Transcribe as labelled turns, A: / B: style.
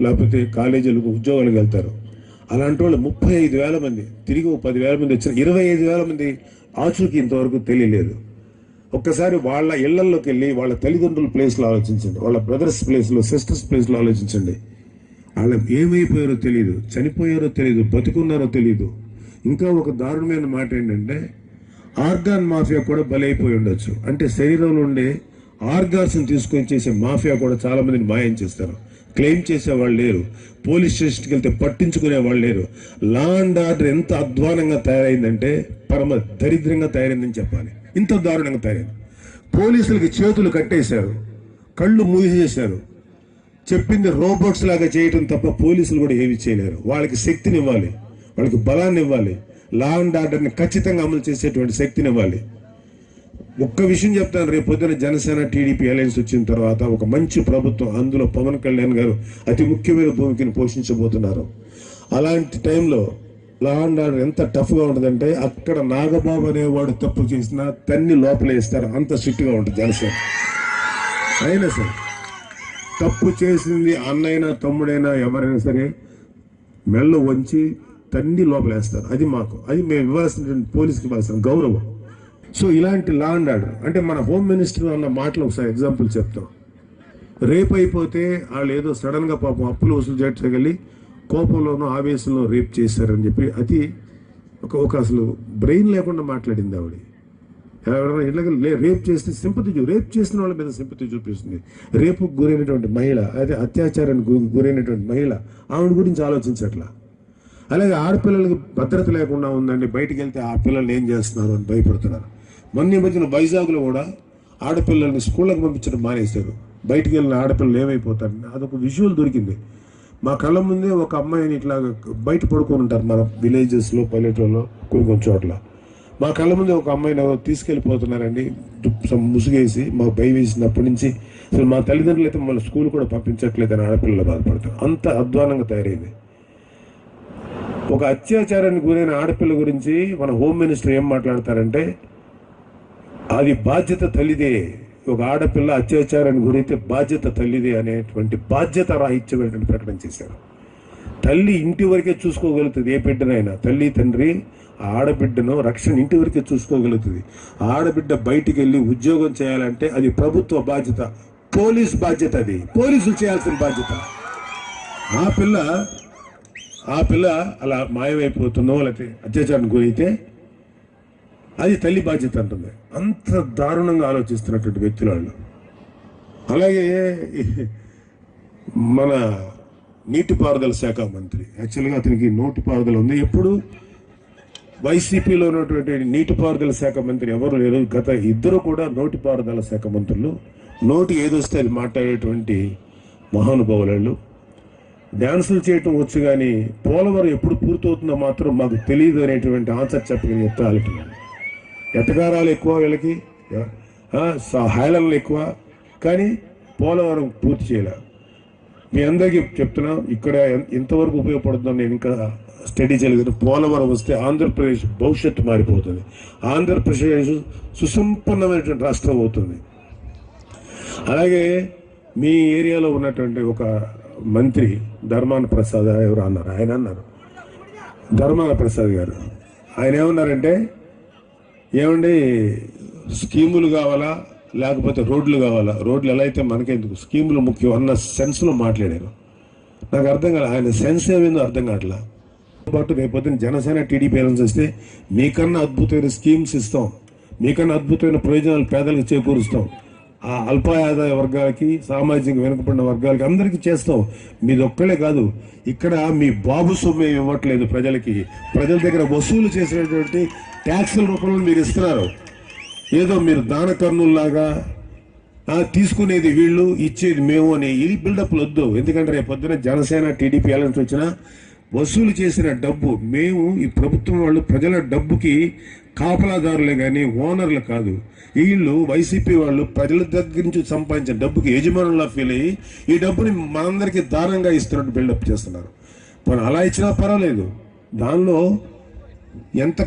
A: లేకపోతే కాలేజీలకు ఉద్యోగాలకు వెళ్తారు. అలాంటి వాళ్ళు ముప్పై ఐదు వేల మంది తిరిగి పదివేల మంది వచ్చిన ఇరవై ఐదు వేల మంది ఆచూకి ఇంతవరకు తెలియలేదు. ఒక్కసారి వాళ్ళ ఇళ్ళలోకి వెళ్ళి వాళ్ళ తల్లిదండ్రుల ప్లేస్లో ఆలోచించండి వాళ్ళ బ్రదర్స్ ప్లేస్లో సిస్టర్స్ ప్లేస్లో ఆలోచించండి. వాళ్ళు ఏమైపోయారో తెలియదు చనిపోయారో తెలియదు బతుకున్నారో తెలియదు ఇంకా ఒక దారుణమైన మాట ఏంటంటే ఆర్గాన్ మాఫియా కూడా బలైపోయి ఉండొచ్చు. అంటే శరీరంలో ఉండే ఆర్గాన్స్ని తీసుకొని చేసే మాఫియా కూడా చాలామందిని మాయం చేస్తారు. క్లెయిమ్ చేసే వాళ్ళు లేరు. పోలీస్ స్టేషన్కి వెళ్తే పట్టించుకునే వాళ్ళు లేరు. లా అండ్ ఆర్డర్ ఎంత అధ్వానంగా తయారైందంటే పరమ దరిద్రంగా తయారైందని చెప్పాలి. ఇంత దారుణంగా తయారైంది. పోలీసులకి చేతులు కట్టేశారు. కళ్ళు మూసేశారు. చెప్పింది రోబోట్స్ లాగా చేయటం తప్ప పోలీసులు కూడా ఏమి చేయలేరు. వాళ్ళకి శక్తిని ఇవ్వాలి వాళ్ళకి బలాన్ని ఇవ్వాలి లా అండ్ ఆర్డర్ని ఖచ్చితంగా అమలు చేసేటువంటి శక్తిని ఇవ్వాలి ఒక్క విషయం చెప్తాను. రేపు పొద్దున జనసేన టీడీపీ అలయన్స్ వచ్చిన తర్వాత ఒక మంచి ప్రభుత్వం అందులో పవన్ కళ్యాణ్ గారు అతి ముఖ్యమైన భూమికను పోషించబోతున్నారు. అలాంటి టైంలో లా అండ్ ఆర్డర్ ఎంత టఫ్గా ఉంటుందంటే అక్కడ నాగబాబు అనేవాడు తప్పు చేసినా తన్ని లోపలేస్తారు అంత స్ట్రిక్ట్గా ఉంటుంది జనసేన. అయినా సరే తప్పు చేసింది అన్నైనా తమ్ముడైనా ఎవరైనా సరే మెల్ల వంచి తన్ని లోపలేస్తారు. అది మాకు అది మేము ఇవ్వాల్సిన పోలీస్కి ఇవ్వాల్సిన గౌరవం. సో ఇలాంటి లా అండ్ ఆర్డర్ అంటే మన హోమ్ మినిస్టర్ అన్న మాటలు ఒకసారి ఎగ్జాంపుల్ చెప్తాం. రేప్ అయిపోతే వాళ్ళు ఏదో సడన్గా పాపం అప్పులు వసూలు చేయగలి కోపంలోనూ ఆవేశంలో రేప్ చేశారని చెప్పి అది ఒక ఒక అసలు బ్రెయిన్ లేకుండా మాట్లాడింది ఆవిడ. ఎవరైనా ఇళ్ళకి లే రేప్ చేస్తే సింపతి రేప్ చేసిన వాళ్ళ మీద సింపతి చూపిస్తుంది. రేపు గురైనటువంటి మహిళ అదే అత్యాచారానికి గురైనటువంటి మహిళ ఆవిడ గురించి ఆలోచించట్లా. అలాగే ఆడపిల్లలకి భద్రత లేకుండా ఉందండి బయటికి వెళ్తే ఆ పిల్లలు ఏం చేస్తున్నారు అని భయపడుతున్నారు. మొన్న మధ్యన వైజాగ్లో కూడా ఆడపిల్లల్ని స్కూళ్ళకి పంపించడం మానేశారు. బయటికి వెళ్ళిన ఆడపిల్లలు ఏమైపోతారు? అదొక విజువల్ దొరికింది. మా కళ్ళ ముందే ఒక అమ్మాయిని ఇట్లా బయట పడుకొని ఉంటారు మన విలేజెస్లో పల్లెటూరులో కొన్ని కొన్ని చోట్ల. మా కళ్ళ ముందే ఒక అమ్మాయిని ఎవరో తీసుకెళ్ళిపోతున్నారండి. ముసుగేసి మాకు భయం వేసినప్పటి నుంచి. అసలు మా తల్లిదండ్రులు అయితే మళ్ళీ స్కూల్ కూడా పంపించట్లేదని ఆడపిల్లలు బాధపడతారు. అంత అధ్వానంగా తయారైంది. ఒక అత్యాచారానికి గురైన ఆడపిల్ల గురించి మన హోమ్ మినిస్టర్ ఏం మాట్లాడతారంటే అది బాధ్యత తల్లిదే. ఒక ఆడపిల్ల అత్యాచారానికి గురైతే బాధ్యత తల్లిదే అనేటువంటి బాధ్యత రాహిత్యమైనటువంటి ప్రకటన చేశారు. తల్లి ఇంటి వరకే చూసుకోగలుగుతుంది ఏ బిడ్డనైనా. తల్లి తండ్రి ఆడబిడ్డను రక్షణ ఇంటి వరకే చూసుకోగలుగుతుంది. ఆడబిడ్డ బయటికి వెళ్ళి ఉద్యోగం చేయాలంటే అది ప్రభుత్వ బాధ్యత పోలీస్ బాధ్యత అది. పోలీసులు చేయాల్సిన బాధ్యత. ఆ పిల్ల ఆ పిల్ల అలా మాయమైపోతుందో లేకపోతే అత్యాచారానికి గురైతే అది తల్లి బాధ్యత అంటుంది. అంత దారుణంగా ఆలోచిస్తున్నటువంటి వ్యక్తులు వాళ్ళు. అలాగే మన నీటిపారుదల శాఖ మంత్రి. యాక్చువల్గా అతనికి నోటిపారుదల ఉంది. ఎప్పుడు? వైసీపీలో ఉన్నటువంటి నీటిపారుదల శాఖ మంత్రి ఎవరు లేరు. గత ఇద్దరు కూడా నోటిపారుదల శాఖ మంత్రులు. నోటి ఏదొస్తే అది మాట్లాడేటువంటి మహానుభావులు డ్యాన్సులు చేయటం వచ్చు కానీ పోలవరం ఎప్పుడు పూర్తవుతుందో మాత్రం మాకు తెలియదు అనేటువంటి ఆన్సర్ చెప్పగలిగే వాళ్ళు. ఎటకారాలు ఎక్కువ వీళ్ళకి? ఆ, ఎక్కువ. కానీ పోలవరం పూర్తి చేయలే. మీ అందరికీ చెప్తున్నా ఇక్కడ ఎన్- ఎంతవరకు ఉపయోగపడుతుందో నేను ఇంకా స్టడీ చేయలేదు. పోలవరం వస్తే ఆంధ్రప్రదేశ్ భవిష్యత్తు మారిపోతుంది. ఆంధ్రప్రదేశ్ సుసంపన్నమైనటువంటి రాష్ట్రం అవుతుంది. అలాగే మీ ఏరియాలో ఉన్నటువంటి ఒక మంత్రి ధర్మాన ప్రసాద్ ఎవరు అన్నారు? ఆయన అన్నారు. ధర్మాన ప్రసాద్ గారు. ఆయన ఏమన్నారంటే ఏమండి స్కీములు కావాలా లేకపోతే రోడ్లు కావాలా? రోడ్లు ఎలా అయితే మనకెందుకు? స్కీములు ముఖ్యం అన్న సెన్స్లో మాట్లాడారు. నాకు అర్థం కాలే ఆయన సెన్స్ ఏమైందో అర్థం కావట్లా? పాటు రేపొద్దున జనసేన టీడీపీ ఎలన్స్ వస్తే మీకన్నా అద్భుతమైన స్కీమ్స్ ఇస్తాం. మీకన్నా అద్భుతమైన ప్రయోజనాలు పేదలకు చేకూరుస్తాం. ఆ అల్ప ఆదాయ వర్గాలకి సామాజిక వెనుకబడిన వర్గాలకి అందరికీ చేస్తాం మీది ఒక్కడే కాదు ఇక్కడ మీ బాబు సొమ్ము ఇవ్వట్లేదు ప్రజలకి. ప్రజల దగ్గర వసూలు చేసినటువంటి ట్యాక్సుల రూపంలో మీరు ఇస్తున్నారు. ఏదో మీరు దాన కర్ణుల్లాగా తీసుకునేది వీళ్ళు ఇచ్చేది మేము అని ఇది బిల్డప్లు వద్దు. ఎందుకంటే రేపు పొద్దున జనసేన టీడీపీ ఎలాంటి వచ్చినా వసూలు చేసిన డబ్బు మేము ఈ ప్రభుత్వం వాళ్ళు ప్రజల డబ్బుకి కాపలాదారులే కానీ ఓనర్లు కాదు. వీళ్ళు వైసీపీ వాళ్ళు ప్రజల దగ్గర నుంచి సంపాదించిన డబ్బుకి యజమానులా ఫీల్ అయ్యి ఈ డబ్బుని మనందరికీ దానంగా ఇస్తున్నట్టు బిల్డప్ చేస్తున్నారు. మనం అలా ఇచ్చినా పర్వాలేదు. దానిలో ఎంత